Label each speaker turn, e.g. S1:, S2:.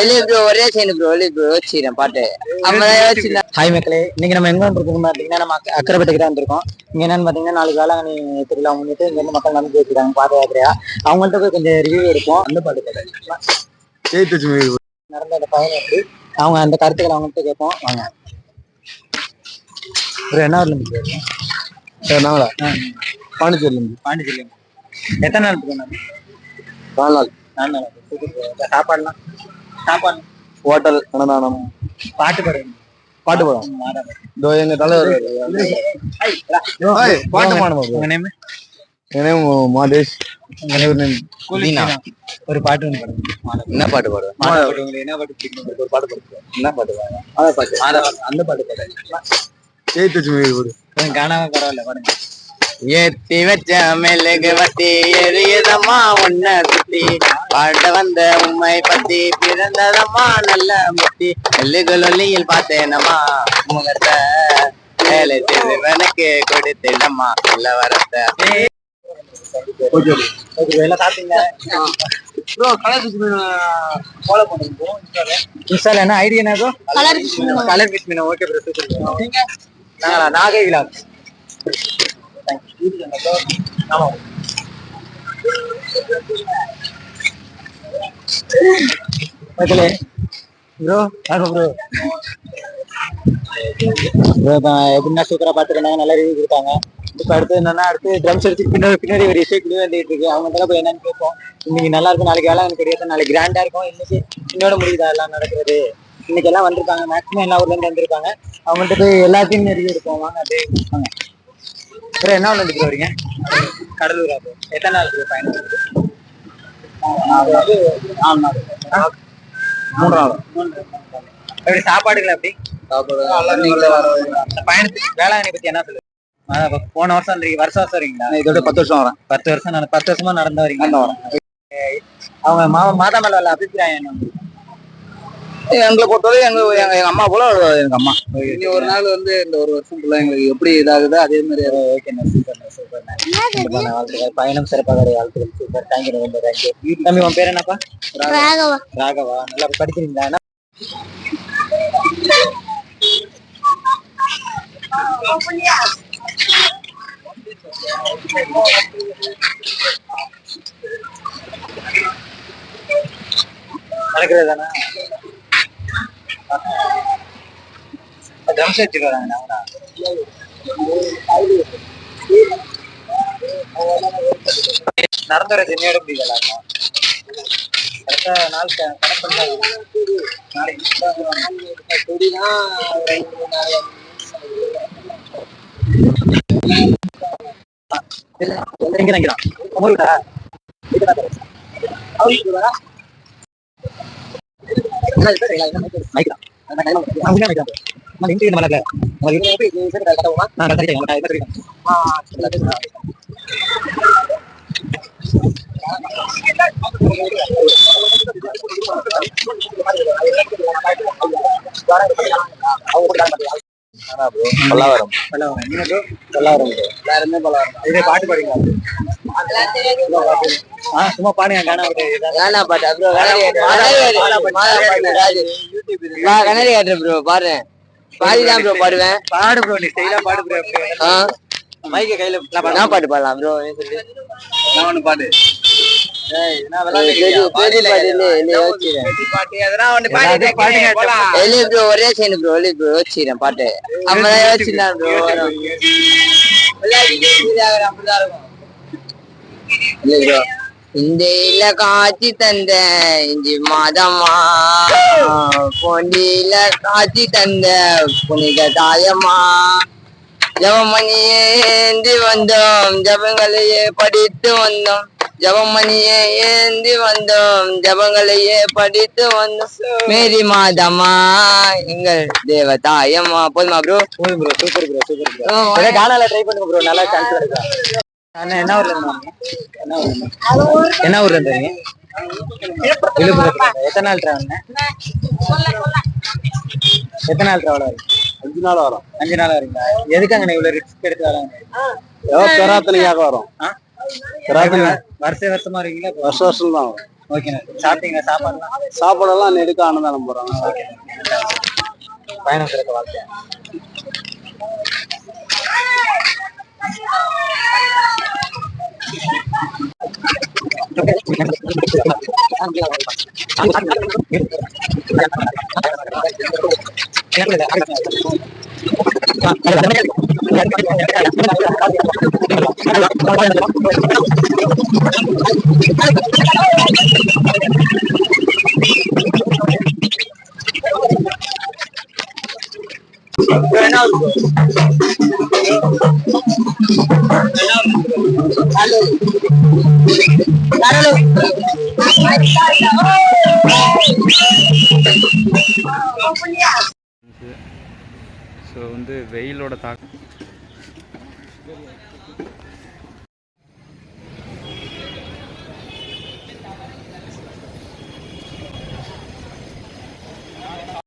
S1: வெளியே ப்ரோ ஒரே sign bro வெளியே ப்ரோ யோசிக்கிறேன் பாட்டு. யோசிச்சிருந்தா
S2: ஹாய் மக்களே. இன்னைக்கு நம்ம எங்க வந்திருக்கோம் பாத்தீங்கன்னா நம்ம அக்க- அக்கரைப்பட்டுக்கு தான் வந்திருக்கோம். இங்க என்னன்னு பாத்தீங்கன்னா நாலு வேளாங்கண்ணி திருவிழா முன்னிட்டு இங்க இருந்து மக்கள் நடந்து வச்சிருக்காங்க பாத யாத்திரையா அவங்கள்ட்ட போய் கொஞ்சம் ரிவ்யூ எடுப்போம். அந்த பாட்டு நடந்த அந்த பயணம் எப்படி அவங்க அந்த கருத்துக்களை அவங்கள்ட்ட கேட்போம். வாங்க. ஒரு என்ன ஊர்ல இருந்து?
S3: நாங்களா பாண்டிச்சேரியில இருந்து.
S2: பாண்டிச்சேரி எத்தனை நாள்
S3: நாலு நாள்.
S2: நாலு நாள். சாப்பாடுலாம்? சாப்பாடு.
S3: ஹோட்டல் அன்னதானம்.
S2: பாட்டு பாடுங்க
S3: பாட்டு படம் இதோ எங்க தலைவர். பாட்டு?
S2: உங்க நேம்
S3: மாதேஷ்.
S2: ஒரு பாட்டு
S1: என்ன பாட்டு பாடுவேன்
S2: என்ன பாட்டு ஒரு பாட்டு பாடுங்க
S1: என்ன பாட்டு பாடுவேன்
S2: மாதா பாட்டு. அந்த பாட்டு கொஞ்சம் காணாம பரவாயில்ல பாடுங்க.
S1: ஏத்தி வச்ச மெழுகு வத்தி எரியதம்மா உன்ன சுத்தி. பாட வந்த உண்மை பத்தி பிறந்ததம்மா நல்ல முத்தி. மெழுகுலொல்லியில் பார்த்தேனம்மா முகத்தை. வேலை சிறுவனுக்கு கொடுத்தேனம்மா நல்ல வரத்தை.
S2: ஐடி என்ன கலர் கலர் ஓகே நாங்களா? நாகை ஓகே ப்ரோ வாங்க ப்ரோ எப்படின்னா சூப்பராக பார்த்துருந்தாங்க நல்லா ரிவ்யூ கொடுத்தாங்க. இப்போ அடுத்து என்னன்னா அடுத்து ட்ரம்ஸ் எடுத்து பின்னாடி பின்னாடி ஒரு இசை குழு வந்துட்டு இருக்கு. அவங்க தான் போய் என்னன்னு கேட்போம். இன்னைக்கு நல்லா இருக்கும் நாளைக்கு வேலை எனக்கு தெரியாது நாளைக்கு கிராண்டா இருக்கும். இன்னைக்கு இன்னோட முடியுதா எல்லாம் நடக்கிறது? இன்னைக்கு எல்லாம் வந்திருக்காங்க. மேக்ஸிமம் எல்லா ஊர்ல இருந்து வந்திருக்காங்க. அவங்கள்ட்ட போய் எல்லாத்தையும் ரிவ்யூ எடுப்போம். வாங்க அப்படியே என்ன எடுத்துட்டு வரீங்க? கடலூரா ப்ரோ எத்தனை நாள் ப்ரோ பயணம்? அது வந்து நாலு நாள். மூணு நாள் எப்படி சாப்பாடுகள் எப்படி? அந்த பயணத்துக்கு வேளாங்கண்ணி பத்தி என்ன சொல்லுங்க போன வருஷம் வந்திருக்கீங்க. வருஷம் வருஷம் வரீங்களா?
S3: இதோட பத்து வருஷம் வரேன்.
S2: பத்து வருஷம் பத்து வருஷமா நடந்து வரீங்க அவங்க மா மாதா மேல அபிப்பிராயம் என்ன?
S3: எங்களை பொறுத்தவரை எங்க எங்க அம்மா போல எங்க அம்மா. இனி ஒரு நாள் வந்து இந்த ஒரு வருஷம் ஃபுல்லா எங்களுக்கு எப்படி இதாகுதோ அதே மாதிரி
S2: சூப்பர்ண்ணா கண்டிப்பாண்ணா, வாழ்த்துக்கள். பயணம் சிறப்பாக வாழ்த்துக்கள். சூப்பர் தேங்க்யூ ரொம்ப தேங்க்யூ தம்பி உன் பேர் என்னப்பா?
S4: ராகவா.
S2: ராகவா. நல்லா படிக்கிறீங்களா? என்ன? நடக்கிறது தானே ட்ரம்ஸ் வச்சுட்டு வராங்க நடந்து வர ஜென்னியோட முடியல அடுத்த நாள் கணக்கு பண்ணாங்க நாளைக்கு
S3: பல்லாவரம்
S2: எல்லாருமே பலவரம் இதே பாட்டு பாடுங்க ஆ சும்மா பாடுங்க காணா ஒரு
S1: கானா பாட்டு அப்புறம் கண்ணாடி காட்டுறேன் ப்ரோ பாரு பாதி தான் ப்ரோ பாடுவேன்.
S2: பாடு ப்ரோ நீ ஸ்டைலா பாடு ப்ரோ
S1: ஆ?
S2: மைக்க கையில
S1: என்ன பாட்டு பாடலாம் ப்ரோ
S3: நான் பாட்டு
S1: பெரிய பாட்டு ஒரே சைன் ப்ரோ ப்ரோ யோசிக்கிறேன் யோசிச்சிருந்தேன் ப்ரோ இந்த இல்ல காட்சி தந்த இஞ்சி மாதம்மா. பொண்டியில காட்சி தந்த புனித தாயம்மா. ஜபமணியே ஏந்தி வந்தோம் ஜபங்களையே படித்து வந்தோம். ஜபமணியே ஏந்தி வந்தோம் ஜபங்களையே படித்து வந்தோம். மேரி மாதம்மா எங்கள் தேவ தாயம்மா. போதுமா bro
S2: bro super bro super bro கானால try பண்ணுங்க ப்ரோ நல்லா சான்ஸ் கிடைக்கும் அண்ணா என்ன ஊர்ல? என்ன ஊர்ல இருந்து? என்ன ஊர்ல இருந்து வரீங்க? விழுப்புரத்துல. எத்தனை நாள் டிராவல் எத்தனை நாள் டிராவல் வரீங்க
S3: அஞ்சு நாள் வரோம்.
S2: அஞ்சு நாள் வரீங்களா? எதுக்காங்க இவ்வளவு ரிஸ்க் எடுத்து வராங்க?
S3: ஏதோ பெராத்தனையாக வரோம்.
S2: வருஷ வருஷமா இருக்கீங்களா
S3: வருஷம் வருஷம் தான் வரும்.
S2: ஓகேண்ணா சாப்பிட்டீங்களா? சாப்பாடுலாம்?
S3: சாப்பாடெல்லாம் நெடுக்க அன்னதானம் போறாங்க.
S2: பயணம் சிறக்க வாழ்க்கை. Ronaldo.
S4: ஸோ வந்து வெயிலோட தாக்கம்.